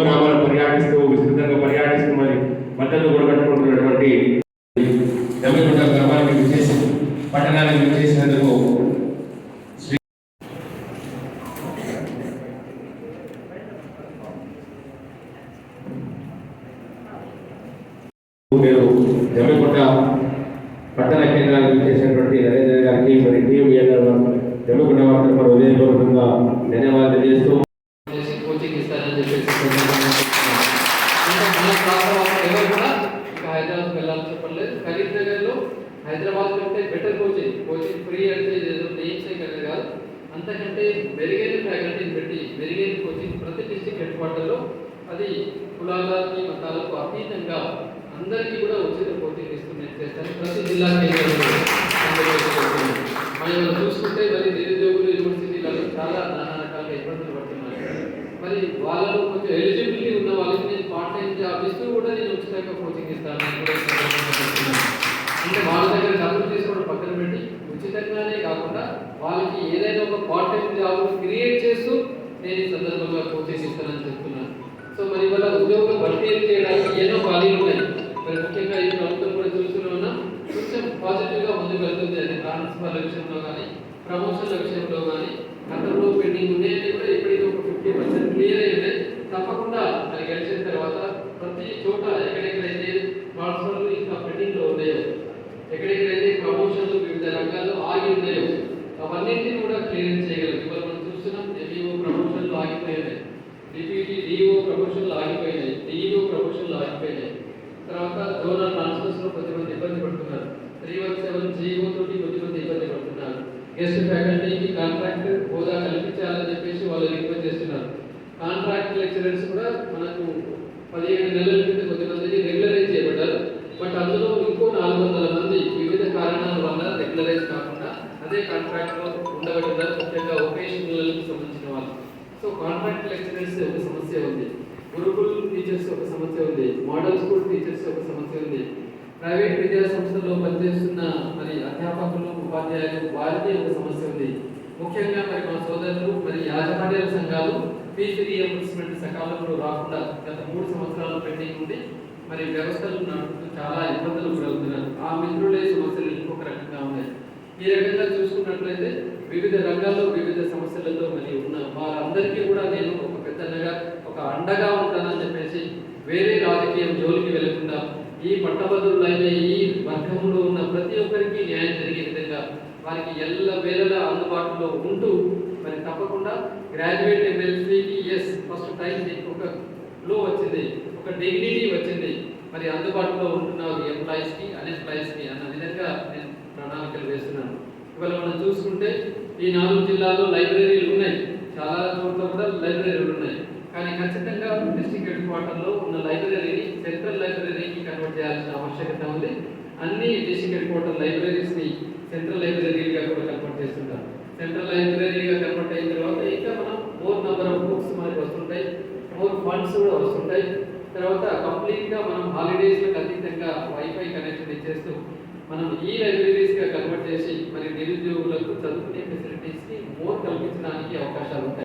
గ్రామాలు పర్యాటిస్తూ విస్తృతంగా పర్యాటిస్తూ మరి మద్దతు కూడగట్టుకుంటున్నటువంటి గ్రామానికి విచ్చేసి పట్టణానికి విచ్చేసినందుకు మీరు జమ్మికుంట పట్టణ కేంద్రానికి చేసినటువంటి కూడా హైదరాబాద్ వెళ్ళాల్సిన పర్లేదు కరీంనగర్లో హైదరాబాద్ కంటే బెటర్ కోచింగ్ కోచింగ్ ఫ్రీ అంటే ఏదో నేమ్సే కదా కాదు అంతకంటే మెరుగైన ఫ్యాకల్టీని పెట్టి మెరుగైన కోచింగ్ ప్రతి డిస్టిక్ హెడ్ క్వార్టర్లో అది కులాలకి మతాలకు అతీతంగా అందరికీ కూడా ఉచిత కోచింగ్ ఇస్తున్నట్టు చేస్తాను ప్రతి జిల్లా కేంద్రంలో అందరికీ చెప్తున్నాను. మనం ఇవాళ చూసుకుంటే మరి నిరుద్యోగులు యూనివర్సిటీలలో చాలా నానా రకాల ఇబ్బందులు పడుతున్నారు మరి వాళ్ళలో కొంచెం ఎలిజిబిలిటీ ఉన్న వాళ్ళకి నేను పార్ట్ టైం జాబ్ ఇస్తూ కూడా నేను ఉచితంగా కోచింగ్ ఇస్తాను అంటే వాళ్ళ దగ్గర డబ్బులు తీసుకోవడం పక్కన పెట్టి ఉచితంగానే కాకుండా వాళ్ళకి ఏదైనా ఒక పార్ట్ టైం జాబ్ క్రియేట్ చేస్తూ నేను ఈ సందర్భంగా కోచింగ్ ఇస్తానని చెప్తున్నాను. సో మరి ఇవాళ ఉద్యోగ భర్తీ చేయడానికి ఎన్నో ఖాళీలు ఉన్నాయి మరి ముఖ్యంగా ఈ ప్రభుత్వం కూడా చూస్తూనే ఉన్నాం. కొంచెం పాజిటివ్గా ముందుకు వెళ్తుంది. అది ట్రాన్స్ఫర్ విషయంలో కానీ ప్రమోషన్ల విషయంలో కానీ గతంలో పెండింగ్ ఉన్నాయని కూడా ఇప్పటికీ ఒక ఫిఫ్టీ పర్సెంట్ క్లియర్ అయి ఉన్నాయి తప్పకుండా అది గెలిచిన తర్వాత ప్రతి చోట ఎక్కడెక్కడైతే ట్రాన్స్ఫర్లు ఇంకా పెండింగ్లో ఉన్నాయో ఎక్కడెక్కడైతే ప్రమోషన్లు వివిధ రంగాల్లో ఆగి ఉన్నాయో అవన్నింటినీ కూడా క్లియర్ చేయగలం ఇవాళ మనం చూస్తున్నాం ఎంఈఓ ప్రమోషన్లు ఆగిపోయినాయి డిప్యూటీ డిఈఓ ప్రమోషన్లు ఆగిపోయినాయి డిఈఓ ప్రమోషన్లు ఆగిపోయినాయి తర్వాత జోనల్ ట్రాన్స్ఫర్స్లో కొద్దిమంది ఇబ్బంది పడుతున్నారు. త్రీ వన్ సెవెన్ జీవో తోటి కొద్దిమంది ఇబ్బంది పడుతున్నారు. గెస్ట్ ఫ్యాకల్టీకి కాంట్రాక్ట్ హోదా కల్పించాలని చెప్పేసి వాళ్ళు రిక్వెస్ట్ చేస్తున్నారు. కాంట్రాక్ట్ లెక్చరర్స్ కూడా మనకు పదిహేడు నెలల క్రితం కొద్దిమందిని రెగ్యులరైజ్ చేయబడ్డారు. బట్ అందులో ఇంకో నాలుగు వందల మంది వివిధ కాంట్రాక్ట్లో కాంట్రాక్ట్ ముఖ్యంగా వొకేషనల్ సంబంధించిన వాళ్ళు. సో కాంట్రాక్ట్ లెక్చరర్స్ ఒక సమస్య ఉంది. గురుకుల్ టీచర్స్ ఒక సమస్య ఉంది. మోడల్ స్కూల్ టీచర్స్ ఒక సమస్య ఉంది. ప్రైవేట్ విద్యా సంస్థల్లో పనిచేస్తున్న మరి అధ్యాపకులు ఉపాధ్యాయులు వారికి ఒక సమస్య ఉంది. ముఖ్యంగా మరి మా సోదరులు మరి యాజమాన్యాల సంఘాలు ఫీజు రీఎంబర్స్మెంట్ సకాలంలో రాకుండా గత మూడు సంవత్సరాలు పెండింగ్ ఉండి మరి వ్యవస్థలు నడుపుతూ చాలా ఇబ్బందులు గురవుతున్నారు. ఆ మిత్రులే సమస్యలు ఇంకొక రకంగా ఉన్నాయి. ఈ రకంగా చూసుకున్నట్లయితే వివిధ రంగాల్లో వివిధ సమస్యలతో మరి ఉన్న వారందరికీ కూడా నేను ఒక పెద్దగా ఒక అండగా ఉంటానని చెప్పేసి వేరే రాజకీయం జోలికి వెళ్ళకుండా ఈ పట్టభద్రులైన ఈ వర్గంలో ఉన్న ప్రతి ఒక్కరికి న్యాయం జరిగే విధంగా వారికి ఎల్ల వేళలా అందుబాటులో ఉంటూ మరి తప్పకుండా గ్రాడ్యుయేట్ ఎమ్మెల్సీకి ఎస్ ఫస్ట్ టైం ఒక లో వచ్చింది ఒక డిగ్నిటీ వచ్చింది. మరి అందుబాటులో ఉంటున్న ఎంప్లాయీస్కి అన్ఎంప్లాయీస్కి అన్న విధంగా నేను ప్రణాళికలు వేస్తున్నాను. ఇవాళ మనం చూసుకుంటే ఈ నాలుగు జిల్లాల్లో లైబ్రరీలు ఉన్నాయి. చాలా చోట్ల కూడా లైబ్రరీలు ఉన్నాయి. కానీ ఖచ్చితంగా డిస్టిక్ హెడ్ క్వార్టర్లో ఉన్న లైబ్రరీని సెంట్రల్ లైబ్రరీకి కన్వర్ట్ చేయాల్సిన ఆవశ్యకత ఉంది. అన్ని డిస్టిక్ హెడ్ క్వార్టర్ లైబ్రరీస్ని సెంట్రల్ లైబ్రరీగా కూడా కన్వర్ట్ చేస్తుంటాం సెంట్రల్ లైబ్రరీగా కన్వర్ట్ అయిన తర్వాత ఇంకా మనం మోర్ నెంబర్ ఆఫ్ బుక్స్ మనకి వస్తుంటాయి. మోర్ ఫండ్స్ కూడా వస్తుంటాయి. తర్వాత కంప్లీట్గా మనం హాలిడేస్లకు అతీతంగా వైఫై కనెక్షన్ ఇచ్చేస్తూ మనం ఈ లైబ్రరీస్గా కన్వర్ట్ చేసి మరి నిరుద్యోగులకు చదువుకునే ఫెసిలిటీస్కి మోర్ కల్పించడానికి అవకాశాలు ఉంటాయి.